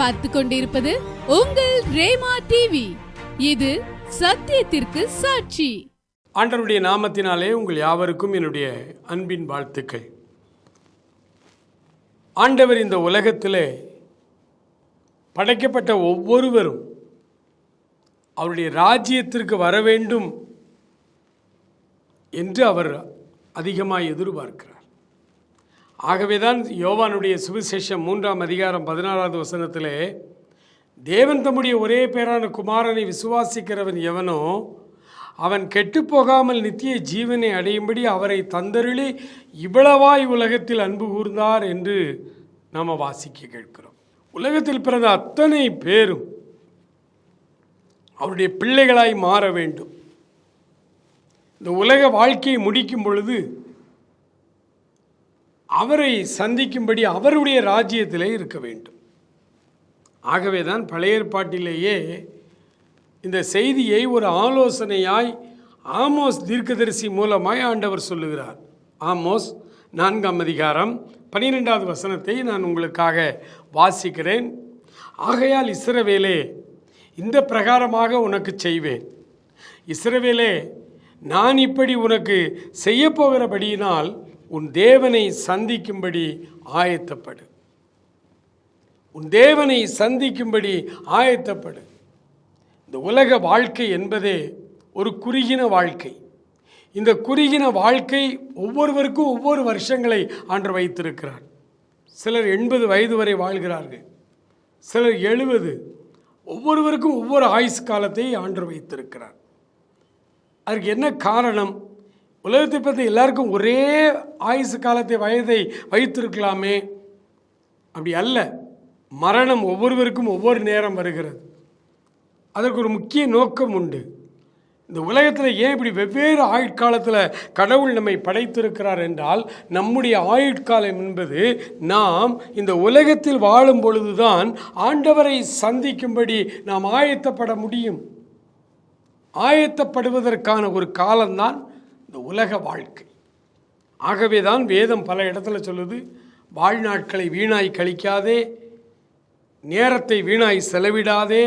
பார்த்து கொண்டிருப்பது உங்கள் ரேமா டிவி இது சத்தியத்திற்கு சாட்சி. ஆண்டவருடைய நாமத்தினாலே உங்கள் யாவருக்கும் என்னுடைய அன்பின் வாழ்த்துக்கள். ஆண்டவர் இந்த உலகத்தில் படைக்கப்பட்ட ஒவ்வொருவரும் அவருடைய ராஜ்யத்திற்கு வர வேண்டும் என்று அவர் அதிகமாக எதிர்பார்க்கிறார். ஆகவே தான் யோவானுடைய சுவிசேஷம் மூன்றாம் அதிகாரம் பதினாறாவது வசனத்திலே தேவன் தம்முடைய ஒரே பேரான குமாரனை விசுவாசிக்கிறவன் எவனோ அவன் கெட்டுப்போகாமல் நித்திய ஜீவனை அடையும்படி அவரை தந்தருளி இவ்வளவாய் உலகத்தில் அன்பு கூர்ந்தார் என்று நாம் வாசிக்க கேட்கிறோம். உலகத்தில் பிறந்த அத்தனை பேரும் அவருடைய பிள்ளைகளாய் மாற வேண்டும். இந்த உலக வாழ்க்கையை முடிக்கும் பொழுது அவரை சந்திக்கும்படி அவருடைய ராஜ்யத்திலே இருக்க வேண்டும். ஆகவே தான் பழைய ஏற்பாட்டிலேயே இந்த செய்தியை ஒரு ஆலோசனையாய் ஆமோஸ் தீர்க்கதரிசி மூலமாய் ஆண்டவர் சொல்லுகிறார். ஆமோஸ் நான்காம் அதிகாரம் பன்னிரெண்டாவது வசனத்தை நான் உங்களுக்காக வாசிக்கிறேன். ஆகையால் இஸ்ரவேலே இந்த பிரகாரமாக உனக்கு செய்வேன். இஸ்ரவேலே நான் இப்படி உனக்கு செய்யப்போகிறபடியினால் உன் தேவனை சந்திக்கும்படி ஆயத்தப்படு. உன் தேவனை சந்திக்கும்படி ஆயத்தப்படு. இந்த உலக வாழ்க்கை என்பதே ஒரு குறுகின வாழ்க்கை. இந்த குறுகின வாழ்க்கை ஒவ்வொருவருக்கும் ஒவ்வொரு வருஷங்களை ஆண்டு வைத்திருக்கிறார். சிலர் எண்பது வயது வரை வாழ்கிறார்கள். சிலர் எழுபது. ஒவ்வொருவருக்கும் ஒவ்வொரு ஆயுஸ் காலத்தை ஆண்டு வைத்திருக்கிறார். அதற்கு என்ன காரணம்? உலகத்தை பற்றி எல்லாருக்கும் ஒரே ஆயுசு காலத்தை வயதை வைத்திருக்கலாமே. அப்படி அல்ல. மரணம் ஒவ்வொருவருக்கும் ஒவ்வொரு நேரம் வருகிறது. அதற்கு ஒரு முக்கிய நோக்கம் உண்டு. இந்த உலகத்தில் ஏன் இப்படி வெவ்வேறு ஆயுட்காலத்தில் கடவுள் நம்மை படைத்திருக்கிறார் என்றால் நம்முடைய ஆயுட்காலம் என்பது நாம் இந்த உலகத்தில் வாழும் பொழுதுதான் ஆண்டவரை சந்திக்கும்படி நாம் ஆயத்தப்பட முடியும். ஆயத்தப்படுவதற்கான ஒரு காலம்தான் இந்த உலக வாழ்க்கை. ஆகவே தான் வேதம் பல இடத்துல சொல்லுது வாழ்நாட்களை வீணாய் கழிக்காதே நேரத்தை வீணாய் செலவிடாதே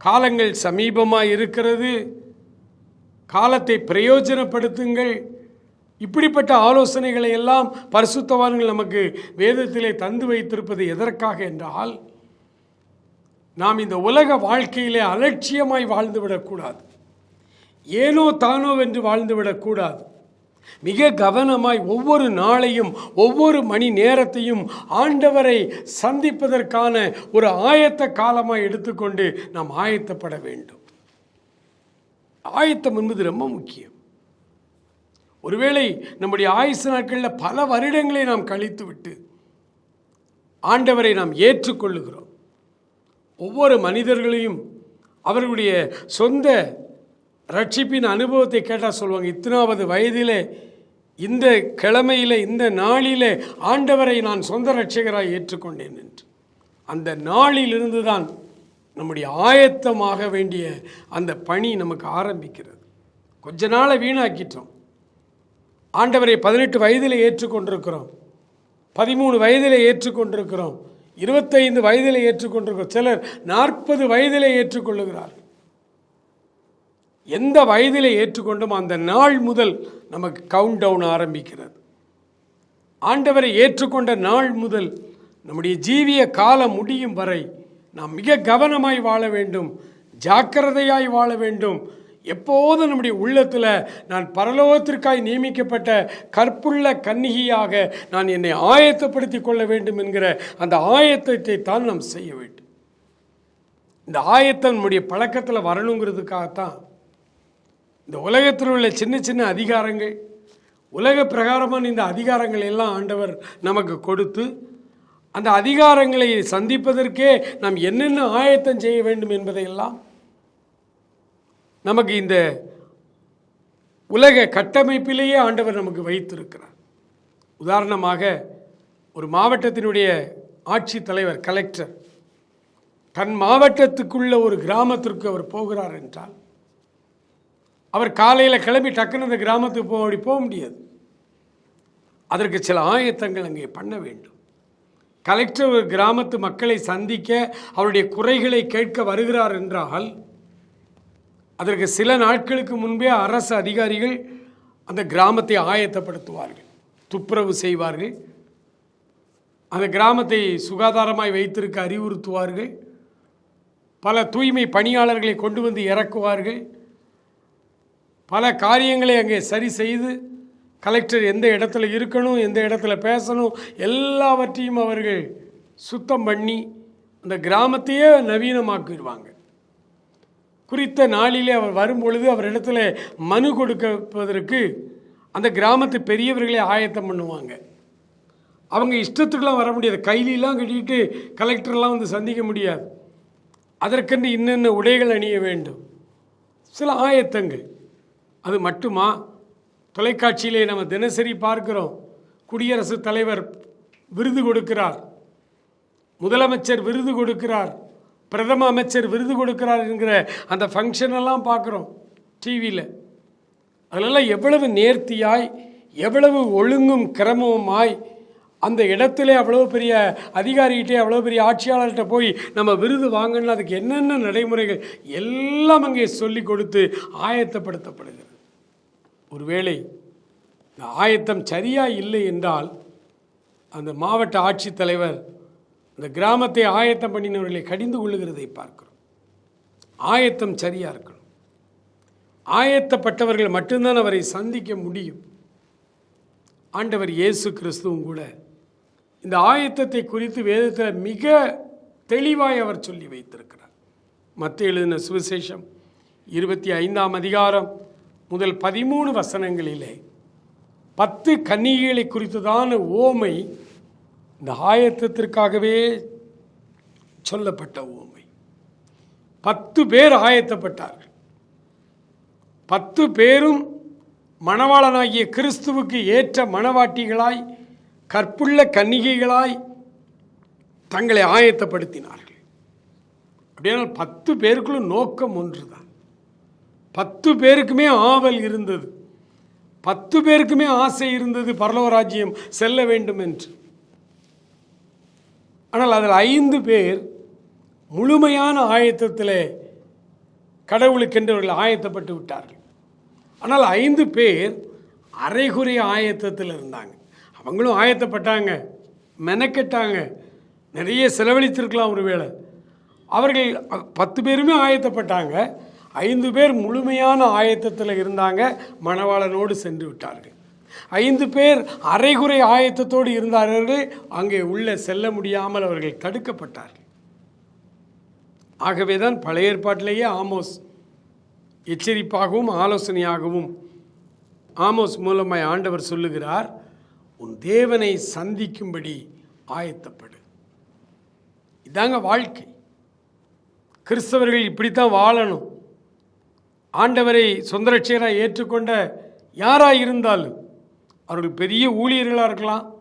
காலங்கள் சமீபமாக இருக்கிறது காலத்தை பிரயோஜனப்படுத்துங்கள். இப்படிப்பட்ட ஆலோசனைகளை எல்லாம் பரிசுத்தவான்கள் நமக்கு வேதத்திலே தந்து வைத்திருப்பது எதற்காக என்றால் நாம் இந்த உலக வாழ்க்கையிலே அலட்சியமாய் வாழ்ந்துவிடக்கூடாது ஏனோ தானோ என்று வாழ்ந்துவிடக்கூடாது மிக கவனமாய் ஒவ்வொரு நாளையும் ஒவ்வொரு மணி நேரத்தையும் ஆண்டவரை சந்திப்பதற்கான ஒரு ஆயத்த காலமாக எடுத்துக்கொண்டு நாம் ஆயத்தப்பட வேண்டும். ஆயத்தம் என்பது ரொம்ப முக்கியம். ஒருவேளை நம்முடைய ஆயுசு நாட்களில் பல வருடங்களை நாம் கழித்து விட்டு ஆண்டவரை நாம் ஏற்றுக்கொள்ளுகிறோம். ஒவ்வொரு மனிதர்களையும் அவர்களுடைய சொந்த ரட்சிப்பின் அனுபவத்தை கேட்டால் சொல்லுவாங்க இத்தனாவது வயதிலே இந்த கிழமையில் இந்த நாளிலே ஆண்டவரை நான் சொந்த ரட்சகராக ஏற்றுக்கொண்டேன் என்று. அந்த நாளிலிருந்து தான் நம்முடைய ஆயத்தமாக வேண்டிய அந்த பணி நமக்கு ஆரம்பிக்கிறது. கொஞ்ச நாளை வீணாக்கிட்டோம். ஆண்டவரை பதினெட்டு வயதில் ஏற்றுக்கொண்டிருக்கிறோம். பதிமூணு வயதில் ஏற்றுக்கொண்டிருக்கிறோம். இருபத்தைந்து வயதில் ஏற்றுக்கொண்டிருக்கிறோம். சிலர் நாற்பது வயதில் ஏற்றுக்கொள்ளுகிறார். எந்த வயதில் ஏற்றுக்கொண்டும் அந்த நாள் முதல் நமக்கு கவுண்ட் டவுன் ஆரம்பிக்கிறது. ஆண்டவரை ஏற்றுக்கொண்ட நாள் முதல் நம்முடைய ஜீவிய காலம் முடியும் வரை நாம் மிக கவனமாய் வாழ வேண்டும் ஜாக்கிரதையாய் வாழ வேண்டும். எப்போதும் நம்முடைய உள்ளத்தில் நான் பரலோகத்திற்காய் நியமிக்கப்பட்ட கற்புள்ள கன்னிகையாக நான் என்னை ஆயத்தப்படுத்தி கொள்ள வேண்டும் என்கிற அந்த ஆயத்தத்தை தான் நாம் செய்ய வேண்டும். இந்த ஆயத்தம் நம்முடைய பழக்கத்தில் வரணுங்கிறதுக்காகத்தான் இந்த உலகத்தில் உள்ள சின்ன சின்ன அதிகாரங்கள் உலக பிரகாரமான இந்த அதிகாரங்களை எல்லாம் ஆண்டவர் நமக்கு கொடுத்து அந்த அதிகாரங்களை சந்திப்பதற்கே நாம் என்னென்ன ஆயத்தம் செய்ய வேண்டும் என்பதையெல்லாம் நமக்கு இந்த உலக கட்டமைப்பிலேயே ஆண்டவர் நமக்கு வைத்திருக்கிறார். உதாரணமாக ஒரு மாவட்டத்தினுடைய ஆட்சி தலைவர் கலெக்டர் தன் மாவட்டத்துக்குள்ள ஒரு கிராமத்திற்கு அவர் போகிறார் என்றால் அவர் காலையில் கிளம்பி டக்குன்னு அந்த கிராமத்துக்கு போக அப்படி போக முடியாது. அதற்கு சில ஆயத்தங்கள் அங்கே பண்ண வேண்டும். கலெக்டர் ஒரு கிராமத்து மக்களை சந்திக்க அவருடைய குறைகளை கேட்க வருகிறார் என்றால் அதற்கு சில நாட்களுக்கு முன்பே அரசு அதிகாரிகள் அந்த கிராமத்தை ஆயத்தப்படுத்துவார்கள் துப்புரவு செய்வார்கள். அந்த கிராமத்தை சுகாதாரமாய் வைத்திருக்க அறிவுறுத்துவார்கள். பல தூய்மை பணியாளர்களை கொண்டு வந்து இறக்குவார்கள். பல காரியங்களை அங்கே சரி செய்து கலெக்டர் எந்த இடத்துல இருக்கணும் எந்த இடத்துல பேசணும் எல்லாவற்றையும் அவர்கள் சுத்தம் பண்ணி அந்த கிராமத்தையே நவீனமாக்கிடுவாங்க. குறித்த நாளிலே அவர் வரும்பொழுது அவர் இடத்துல மனு கொடுப்பதற்கு அந்த கிராமத்து பெரியவர்களே ஆயத்தம் பண்ணுவாங்க. அவங்க இஷ்டத்துக்கெலாம் வர முடியாது. கைலிலாம் கட்டிட்டு கலெக்டர்லாம் வந்து சந்திக்க முடியாது. அதற்கென்று இன்னென்ன உடைகள் அணிய வேண்டும்? சில ஆயத்தங்கள். அது மட்டுமா? தொலைக்காட்சியிலே நம்ம தினசரி பார்க்கிறோம். குடியரசுத் தலைவர் விருது கொடுக்கிறார். முதலமைச்சர் விருது கொடுக்கிறார். பிரதம அமைச்சர் விருது கொடுக்கிறார் என்கிற அந்த ஃபங்க்ஷன் எல்லாம் பார்க்குறோம் டிவியில் அதிலெல்லாம் எவ்வளவு நேர்த்தியாய் எவ்வளவு ஒழுங்கும் கிரமமாய் அந்த இடத்துல அவ்வளோ பெரிய அதிகாரிகிட்டே அவ்வளோ பெரிய ஆட்சியாளர்கிட்ட போய் நம்ம விருது வாங்கணும் அதுக்கு என்னென்ன நடைமுறைகள் எல்லாம் அங்கே சொல்லி கொடுத்து ஆயத்தப்படுத்தப்படுகிறது. ஒருவேளை இந்த ஆயத்தம் சரியாக இல்லை என்றால் அந்த மாவட்ட ஆட்சித்தலைவர் அந்த கிராமத்தை ஆயத்தம் பண்ணினவர்களை கடிந்து கொள்ளுகிறதை பார்க்கிறோம். ஆயத்தம் சரியாக இருக்கணும். ஆயத்தப்பட்டவர்கள் மட்டும்தான் அவரை சந்திக்க முடியும். ஆண்டவர் இயேசு கிறிஸ்துவும் கூட இந்த ஆயத்தத்தை குறித்து வேதத்தில் மிக தெளிவாய் அவர் சொல்லி வைத்திருக்கிறார். மத்திய எழுதின சுவிசேஷம் இருபத்தி ஐந்தாம் அதிகாரம் முதல் பதிமூணு வசனங்களிலே பத்து கன்னிகைகளை குறித்ததான ஓமை இந்த ஆயத்தத்திற்காகவே சொல்லப்பட்ட ஓமை. பத்து பேர் ஆயத்தப்பட்டார்கள். பத்து பேரும் மணவாளனாகிய கிறிஸ்துவுக்கு ஏற்ற மணவாட்டிகளாய் கற்புள்ள கன்னிகைகளாய் தங்களை ஆயத்தப்படுத்தினார்கள். அப்படியானால் பத்து பேருக்குள்ள நோக்கம் ஒன்று தான் பத்து பேருக்குமே ஆவல் இருந்தது. பத்து பேருக்குமே ஆசை இருந்தது பரலவராஜ்யம் செல்ல வேண்டும் என்று ஆனால் அதில் ஐந்து பேர் முழுமையான ஆயத்தத்திலே கடவுளுக்கென்றவர்கள் ஆயத்தப்பட்டு விட்டார்கள். ஆனால் ஐந்து பேர் அரைகுறை ஆயத்தத்தில் இருந்தாங்க. அவங்களும் ஆயத்தப்பட்டாங்க மெனக்கெட்டாங்க நிறைய செலவழித்திருக்கலாம் ஒருவேளை அவர்கள் பத்து பேருமே ஆயத்தப்பட்டாங்க. ஐந்து பேர் முழுமையான ஆயத்தத்தில் இருந்தாங்க மணவாளனோடு சென்று விட்டார்கள். ஐந்து பேர் அரைகுறை ஆயத்தத்தோடு இருந்தார்கள் அங்கே உள்ளே செல்ல முடியாமல் அவர்கள் தடுக்கப்பட்டார்கள். ஆகவே தான் பழைய ஏற்பாட்டிலேயே ஆமோஸ் எச்சரிப்பாகவும் ஆலோசனையாகவும் ஆமோஸ் மூலமாய் ஆண்டவர் சொல்லுகிறார் உன் தேவனை சந்திக்கும்படி ஆயத்தப்படு. இதாங்க வாழ்க்கை. கிறிஸ்தவர்கள் இப்படித்தான் வாழணும். ஆண்டவரை சுந்தரட்சியராக ஏற்றுக்கொண்ட யாராக இருந்தாலும் அவர்கள் பெரிய ஊழியர்களாக இருக்கலாம்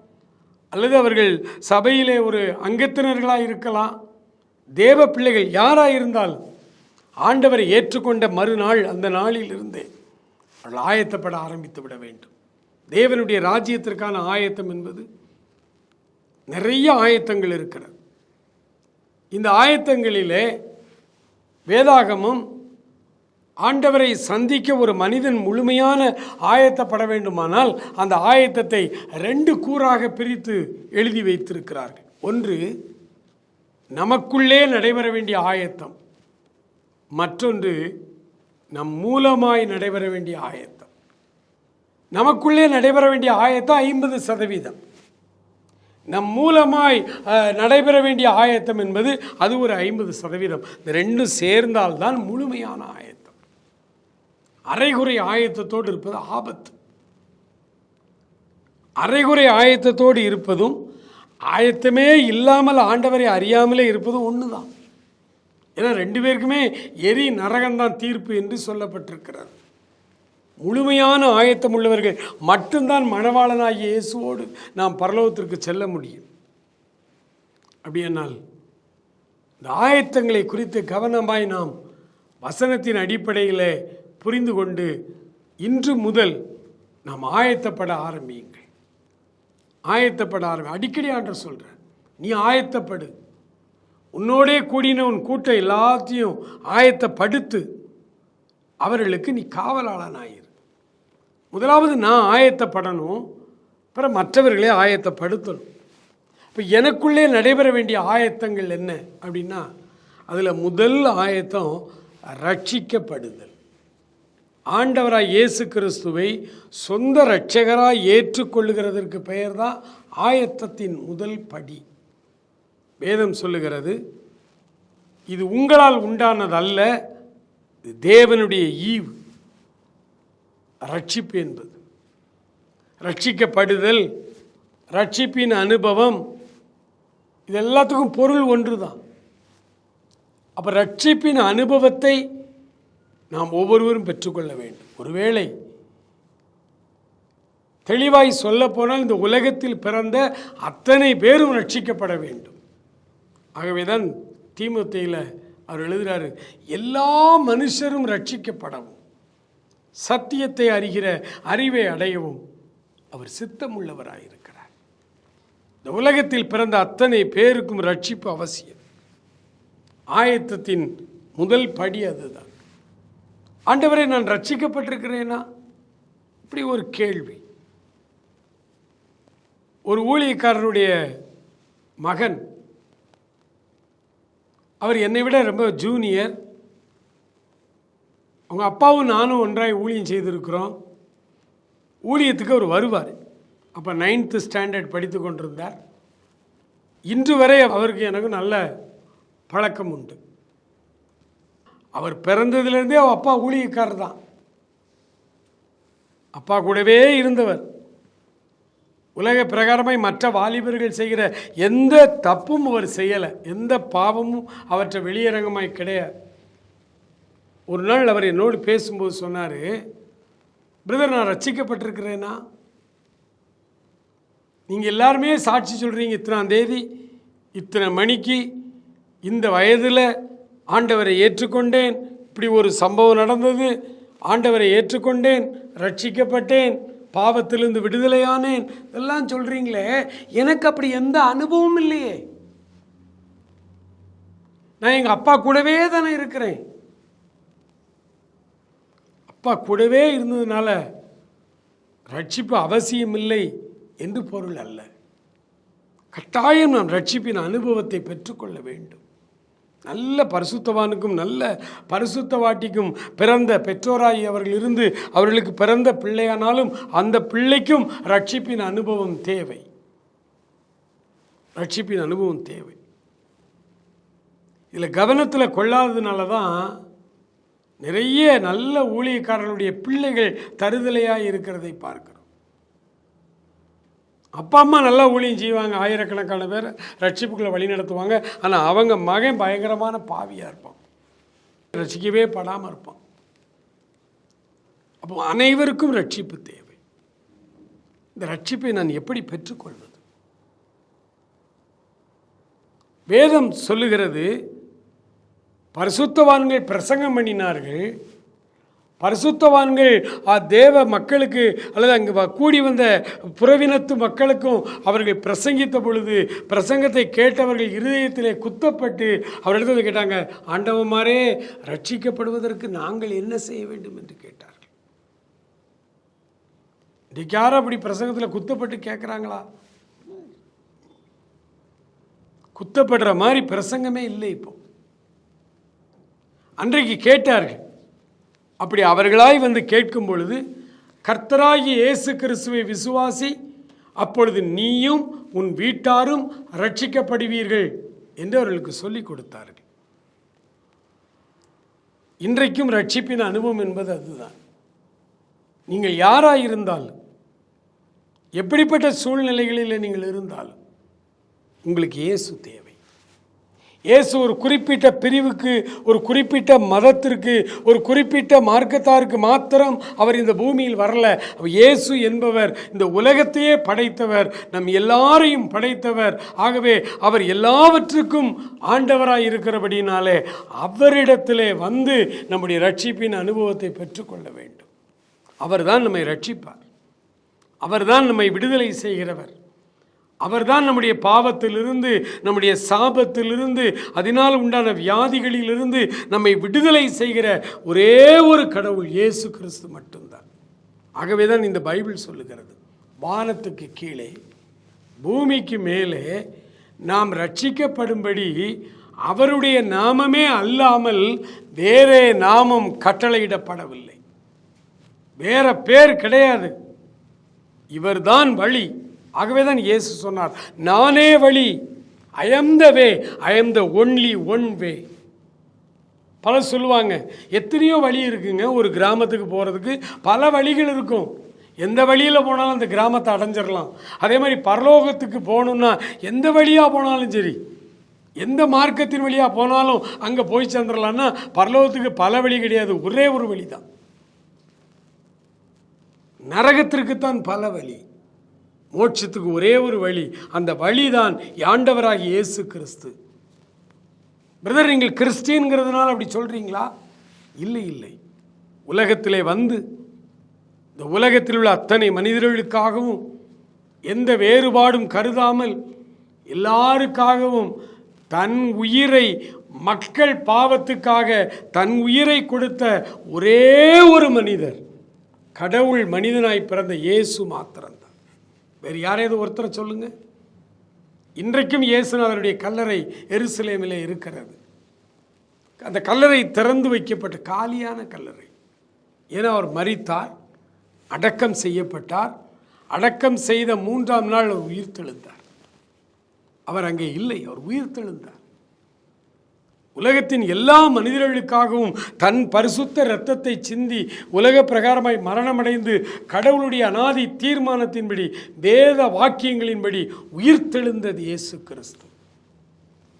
அல்லது அவர்கள் சபையிலே ஒரு அங்கத்தினர்களாக இருக்கலாம் தேவ பிள்ளைகள் யாராக இருந்தாலும் ஆண்டவரை ஏற்றுக்கொண்ட மறுநாள் அந்த நாளில் இருந்தே அவர்கள் ஆயத்தப்பட ஆரம்பித்து விட வேண்டும். தேவனுடைய ராஜ்யத்திற்கான ஆயத்தம் என்பது நிறைய ஆயத்தங்கள் இருக்கிறது. இந்த ஆயத்தங்களிலே வேதாகமும் ஆண்டவரை சந்திக்க ஒரு மனிதன் முழுமையான ஆயத்தப்பட வேண்டுமானால் அந்த ஆயத்தத்தை ரெண்டு கூறாக பிரித்து எழுதி வைத்திருக்கிறார்கள். ஒன்று நமக்குள்ளே நடைபெற வேண்டிய ஆயத்தம். மற்றொன்று நம் மூலமாய் நடைபெற வேண்டிய ஆயத்தம். நமக்குள்ளே நடைபெற வேண்டிய ஆயத்தம் ஐம்பது சதவீதம். நம் மூலமாய் நடைபெற வேண்டிய ஆயத்தம் என்பது அது ஒரு ஐம்பது சதவீதம். இந்த ரெண்டும் சேர்ந்தால்தான் முழுமையான ஆயத்தம். அரைகுறை ஆயத்தத்தோடு இருப்பது ஆபத்து. அரைகுறை ஆயத்தத்தோடு இருப்பதும் ஆயத்தமே இல்லாமல் ஆண்டவரை அறியாமலே இருப்பதும் ஒன்று தான் ஏன்னா ரெண்டு பேருக்குமே எரி நரகம்தான் தீர்ப்பு என்று சொல்லப்பட்டிருக்கிறார் முழுமையான ஆயத்தம் உள்ளவர்கள் மட்டும்தான் மணவாளனாகிய இயேசுவோடு நாம் பரலோகத்திற்கு செல்ல முடியும். அப்படியானால் இந்த ஆயத்தங்களை குறித்து கவனமாய் நாம் வசனத்தின் அடிப்படையில் புரிந்து கொண்டு இன்று முதல் நாம் ஆயத்தப்பட ஆரம்பியுங்கள். ஆயத்தப்பட ஆரம்பி அடிக்கடி ஆண்டு சொல்கிறேன் நீ ஆயத்தப்படு. உன்னோடே கூடின உன் கூட்டம் எல்லாத்தையும் ஆயத்தப்படுத்து. அவர்களுக்கு நீ காவலாளனாயிரு. முதலாவது நான் ஆயத்தப்படணும் அப்புறம் மற்றவர்களே ஆயத்தப்படுத்தணும். இப்போ எனக்குள்ளே நடைபெற வேண்டிய ஆயத்தங்கள் என்ன அப்படின்னா அதில் முதல் ஆயத்தம் ரட்சிக்கப்படுதல். ஆண்டவராய் இயேசு கிறிஸ்துவை சொந்த இரட்சகராக ஏற்றுக்கொள்ளுகிறதற்கு பெயர் தான் ஆயத்தத்தின் முதல் படி. வேதம் சொல்லுகிறது இது உங்களால் உண்டானதல்ல இது தேவனுடைய ஈவு. ரட்சிப்பு என்பது. ரட்சிக்கப்படுதல் ரட்சிப்பின் அனுபவம் இது எல்லாத்துக்கும் பொருள் ஒன்று தான் அப்போ ரட்சிப்பின் அனுபவத்தை நாம் ஒவ்வொருவரும் பெற்றுக்கொள்ள வேண்டும். ஒருவேளை தெளிவாய் சொல்லப்போனால் இந்த உலகத்தில் பிறந்த அத்தனை பேரும் ரட்சிக்கப்பட வேண்டும். ஆகவேதான் தீமுத்தையில் அவர் எழுதுகிறாரு எல்லா மனுஷரும் ரட்சிக்கப்படவும் சத்தியத்தை அறிகிற அறிவை அடையவும் அவர் சித்தமுள்ளவராயிருக்கிறார். இந்த உலகத்தில் பிறந்த அத்தனை பேருக்கும் ரட்சிப்பு அவசியம். ஆயத்தத்தின் முதல் படி அதுதான். ஆண்டவரை நான் ரட்சிக்கப்பட்டிருக்கிறேனா இப்படி ஒரு கேள்வி. ஒரு ஊழியக்காரருடைய மகன் அவர் என்னை விட ரொம்ப ஜூனியர் அவங்க அப்பாவும் நானும் ஒன்றாய் ஊழியம் செய்திருக்கிறோம். ஊழியத்துக்கு அவர் வருவார். அப்போ நைன்த்து ஸ்டாண்டர்ட் படித்து கொண்டிருந்தார். இன்று வரை அவருக்கு எனக்கு நல்ல பழக்கம் உண்டு. அவர் பிறந்ததுலேருந்தே அவள் அப்பா ஊழியக்காரர் தான் அப்பா கூடவே இருந்தவர். உலக பிரகாரமாய் மற்ற வாலிபர்கள் செய்கிற எந்த தப்பும் அவர் செய்யலை. எந்த பாவமும் அவற்றை வெளியரங்கமாய் கிடையாது ஒரு நாள் அவர் என்னோடு பேசும்போது சொன்னார் பிரதர் நான் ரச்சிக்கப்பட்டிருக்கிறேன்னா நீங்கள் எல்லாருமே சாட்சி சொல்கிறீங்க இத்தனாம் தேதி இத்தனை மணிக்கு இந்த வயதில் ஆண்டவரை ஏற்றுக்கொண்டேன். இப்படி ஒரு சம்பவம் நடந்தது. ஆண்டவரை ஏற்றுக்கொண்டேன். ரட்சிக்கப்பட்டேன். பாவத்திலிருந்து விடுதலையானேன். இதெல்லாம் சொல்கிறீங்களே எனக்கு அப்படி எந்த அனுபவமும் இல்லையே. நான் எங்கள் அப்பா கூடவே தானே இருக்கிறேன். அப்பா கூடவே இருந்ததுனால ரட்சிப்பு அவசியம் இல்லை என்று பொருள் அல்ல. கட்டாயம் நாம் ரட்சிப்பின் அனுபவத்தை பெற்றுக்கொள்ள வேண்டும். நல்ல பரிசுத்தவானுக்கும் நல்ல பரிசுத்தவாட்டிக்கும் பிறந்த பெற்றோராகி அவர்கள் இருந்து அவர்களுக்கு பிறந்த பிள்ளையானாலும் அந்த பிள்ளைக்கும் ரட்சிப்பின் அனுபவம் தேவை. ரட்சிப்பின் அனுபவம் தேவை. இதில் கவனத்தில் கொள்ளாததுனால தான் நிறைய நல்ல ஊழியக்காரர்களுடைய பிள்ளைகள் தருதலையாக இருக்கிறதை பார்க்கிறோம். அப்பா அம்மா நல்லா ஊழியம் செய்வாங்க. ஆயிரக்கணக்கான பேர் ரட்சிப்புக்குள்ளே வழி நடத்துவாங்க ஆனால் அவங்க மகன் பயங்கரமான பாவியாக இருப்பான். ரசிக்கவே படாமல் இருப்பான். அப்போ அனைவருக்கும் ரட்சிப்பு தேவை. இந்த ரட்சிப்பை நான் எப்படி பெற்றுக்கொள்வது? வேதம் சொல்லுகிறது பரிசுத்தவான்கள் பிரசங்கம் பண்ணினார்கள் பரிசுத்தவான்கள் தேவ மக்களுக்கு அல்லது அங்கு வ- கூடி வந்த புறவினத்து மக்களுக்கும் அவர்கள் பிரசங்கித்த பொழுது பிரசங்கத்தை கேட்டவர்கள் இருதயத்திலே குத்தப்பட்டு அவரிடத்தில் கேட்டாங்க ஆண்டவமாரே ரட்சிக்கப்படுவதற்கு நாங்கள் என்ன செய்ய வேண்டும்? என்று கேட்டார்கள். இன்றைக்கு யாரும் அப்படி பிரசங்கத்தில் குத்தப்பட்டு கேட்குறாங்களா குத்தப்படுற மாதிரி பிரசங்கமே இல்லை இப்போ. அன்றைக்கு கேட்டார்கள் அப்படி அவர்களாய் வந்து கேட்கும் பொழுது கர்த்தராகி இயேசு கிறிஸ்துவை விசுவாசி அப்பொழுது நீயும் உன் வீட்டாரும் ரட்சிக்கப்படுவீர்கள் என்று அவர்களுக்கு சொல்லிக் கொடுத்தார்கள். இன்றைக்கும் ரட்சிப்பின் அனுபவம் என்பது அதுதான். நீங்கள் யாராக இருந்தாலும் எப்படிப்பட்ட சூழ்நிலைகளில் நீங்கள் இருந்தாலும் உங்களுக்கு இயேசு தேவை. இயேசு ஒரு குறிப்பிட்ட பிரிவுக்கு ஒரு குறிப்பிட்ட மதத்திற்கு ஒரு குறிப்பிட்ட மார்க்கத்தாருக்கு மாத்திரம் அவர் இந்த பூமியில் வரல. இயேசு என்பவர் இந்த உலகத்தையே படைத்தவர் நம் எல்லாரையும் படைத்தவர். ஆகவே அவர் எல்லாவற்றுக்கும் ஆண்டவராக இருக்கிறபடினாலே அவரிடத்திலே வந்து நம்முடைய ரட்சிப்பின் அனுபவத்தை பெற்றுக்கொள்ள வேண்டும். அவர்தான் நம்மை ரட்சிப்பார் அவர்தான் நம்மை விடுதலை செய்கிறவர். அவர்தான் நம்முடைய பாவத்திலிருந்து நம்முடைய சாபத்திலிருந்து அதனால் உண்டான வியாதிகளிலிருந்து நம்மை விடுதலை செய்கிற ஒரே ஒரு கடவுள் இயேசு கிறிஸ்து மட்டும்தான். ஆகவே தான் இந்த பைபிள் சொல்லுகிறது. வானத்துக்கு கீழே பூமிக்கு மேலே நாம் ரட்சிக்கப்படும்படி அவருடைய நாமமே அல்லாமல் வேறே நாமம் கட்டளையிடப்படவில்லை. வேற பேர் கிடையாது. இவர்தான் வழி. ஆகவே தான் இயேசு சொன்னார் நானே வழி I am the way I am the only one way பலர் சொல்லுவாங்க எத்தனையோ வழி இருக்குங்க ஒரு கிராமத்துக்கு போகிறதுக்கு பல வழிகள் இருக்கும். எந்த வழியில் போனாலும் அந்த கிராமத்தை அடைஞ்சிடலாம் அதே மாதிரி பரலோகத்துக்கு போகணுன்னா எந்த வழியாக போனாலும் சரி எந்த மார்க்கத்தின் வழியாக போனாலும் அங்கே போய் சேர்ந்துடலான்னா பரலோகத்துக்கு பல வழி கிடையாது ஒரே ஒரு வழி தான் நரகத்திற்குத்தான் பல வழி. மோட்சத்துக்கு ஒரே ஒரு வழி. அந்த வழிதான் யாண்டவராகி இயேசு கிறிஸ்து பிரதர் நீங்கள் கிறிஸ்டின்ங்கிறதுனால அப்படி சொல்கிறீங்களா இல்லை இல்லை. உலகத்திலே வந்து இந்த உலகத்தில் உள்ள அத்தனை மனிதர்களுக்காகவும் எந்த வேறுபாடும் கருதாமல் எல்லாருக்காகவும் தன் உயிரை மக்கள் பாவத்துக்காக தன் உயிரை கொடுத்த ஒரே ஒரு மனிதர் கடவுள் மனிதனாய் பிறந்த இயேசு மாத்திரம் வேறு யாரையாவது ஒருத்தரை சொல்லுங்க. இன்றைக்கும் இயேசுநாதருடைய கல்லறை எருசலேமிலே இருக்கிறது. அந்த கல்லறை திறந்து வைக்கப்பட்ட காலியான கல்லறை. ஏன்னா அவர் மறித்தார் அடக்கம் செய்யப்பட்டார் அடக்கம் செய்த மூன்றாம் நாள் அவர் உயிர்த்தெழுந்தார். அவர் அங்கே இல்லை அவர் உயிர்த்தெழுந்தார். உலகத்தின் எல்லா மனிதர்களுக்காகவும் தன் பரிசுத்த இரத்தத்தை சிந்தி உலக பிரகாரமாய் மரணமடைந்து கடவுளுடைய அனாதி தீர்மானத்தின்படி வேத வாக்கியங்களின்படி உயிர்த்தெழுந்தது இயேசு கிறிஸ்து.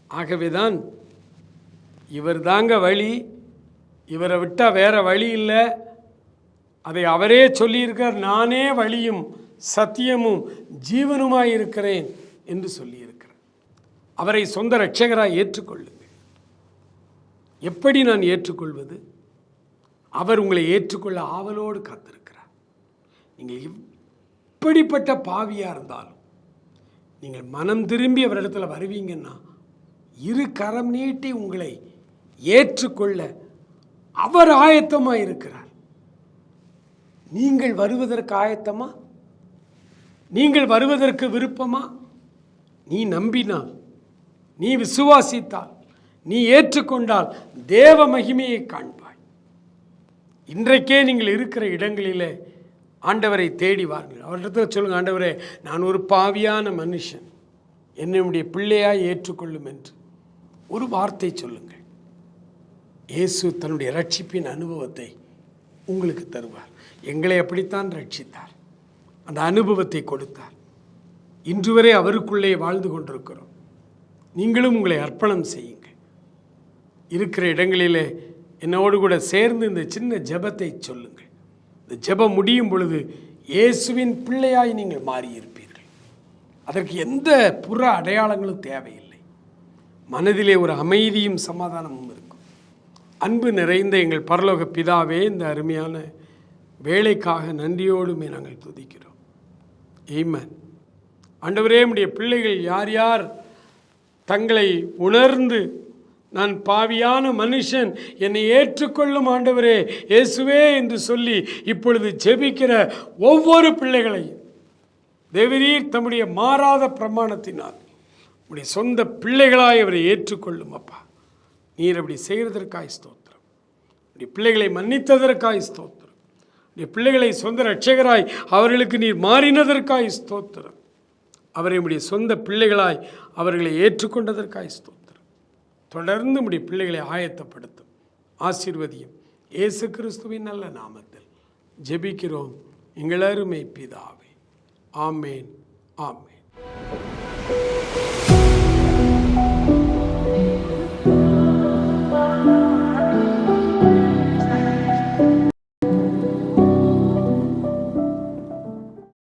ஆகவேதான் இவர் தாங்க வழி இவரை விட்டால் வேற வழி இல்லை. அதை அவரே சொல்லியிருக்கார் நானே வழியும் சத்தியமும் ஜீவனுமாய் இருக்கிறேன் என்று சொல்லியிருக்கிறார். அவரை சொந்த ரட்சகராக ஏற்றுக்கொள்ளு. எப்படி நான் ஏற்றுக்கொள்வது? அவர் உங்களை ஏற்றுக்கொள்ள ஆவலோடு காத்திருக்கிறார். நீங்கள் எப்படிப்பட்ட பாவியாக இருந்தாலும் நீங்கள் மனம் திரும்பி அவரிடத்துல வருவீங்கன்னா இரு கரம் நீட்டி உங்களை ஏற்றுக்கொள்ள அவர் ஆயத்தமாக இருக்கிறார். நீங்கள் வருவதற்கு ஆயத்தமா? நீங்கள் வருவதற்கு விருப்பமா? நீ நம்பினால் நீ விசுவாசித்தால் நீ ஏற்றுக்கொண்டால் தேவ மகிமையை காண்பாய். இன்றைக்கே நீங்கள் இருக்கிற இடங்களிலே ஆண்டவரை தேடி வாருங்கள். அவரிடத்தில் சொல்லுங்கள் ஆண்டவரே நான் ஒரு பாவியான மனுஷன். என்னுடைய பிள்ளையாய் ஏற்றுக்கொள்ளும் என்று. ஒரு வார்த்தை சொல்லுங்கள். இயேசு தன்னுடைய ரட்சிப்பின் அனுபவத்தை உங்களுக்கு தருவார். எங்களை அப்படித்தான் ரட்சித்தார் அந்த அனுபவத்தை கொடுத்தார். இன்று வரை அவருக்குள்ளே வாழ்ந்து கொண்டிருக்கிறோம். நீங்களும் உங்களை அர்ப்பணம் செய்யுங்கள். இருக்கிற இடங்களிலே என்னோடு கூட சேர்ந்து இந்த சின்ன ஜபத்தை சொல்லுங்கள். இந்த ஜெபம் முடியும் பொழுது இயேசுவின் பிள்ளையாய் நீங்கள் மாறியிருப்பீர்கள். அதற்கு எந்த புற அடையாளங்களும் தேவையில்லை. மனதிலே ஒரு அமைதியும் சமாதானமும் இருக்கும். அன்பு நிறைந்த எங்கள் பரலோக பிதாவே இந்த அருமையான வேலைக்காக நன்றியோடுமே நாங்கள் துதிக்கிறோம். ஏமன் ஆண்டவரே உடைய பிள்ளைகள் யார் யார் தங்களை உணர்ந்து நான் பாவியான மனுஷன். என்னை ஏற்றுக்கொள்ளும் ஆண்டவரே இயேசுவே என்று சொல்லி இப்பொழுது ஜெபிக்கிற ஒவ்வொரு பிள்ளைகளையும் தேவரீர் தம்முடைய மாறாத பிரமாணத்தினால் உடைய சொந்த பிள்ளைகளாய் அவரை ஏற்றுக்கொள்ளும் அப்பா. நீர் அப்படி செய்கிறதற்காய் ஸ்தோத்திரம். உடைய பிள்ளைகளை மன்னித்ததற்காய் ஸ்தோத்திரம். உடைய பிள்ளைகளை சொந்த ரட்சகராய் அவர்களுக்கு நீர் மாறினதற்காய் ஸ்தோத்திரம். அவரை உடைய சொந்த பிள்ளைகளாய் அவர்களை ஏற்றுக்கொண்டதற்காய் ஸ்தோத்திரம். தொடர்ந்து உடைய பிள்ளைகளை ஆயத்தப்படுத்தும். ஆசீர்வதியும். இயேசு கிறிஸ்துவின் நல்ல நாமத்தில் ஜெபிக்கிறோம். எங்களருமை பிதாவே. ஆமேன். ஆமேன்.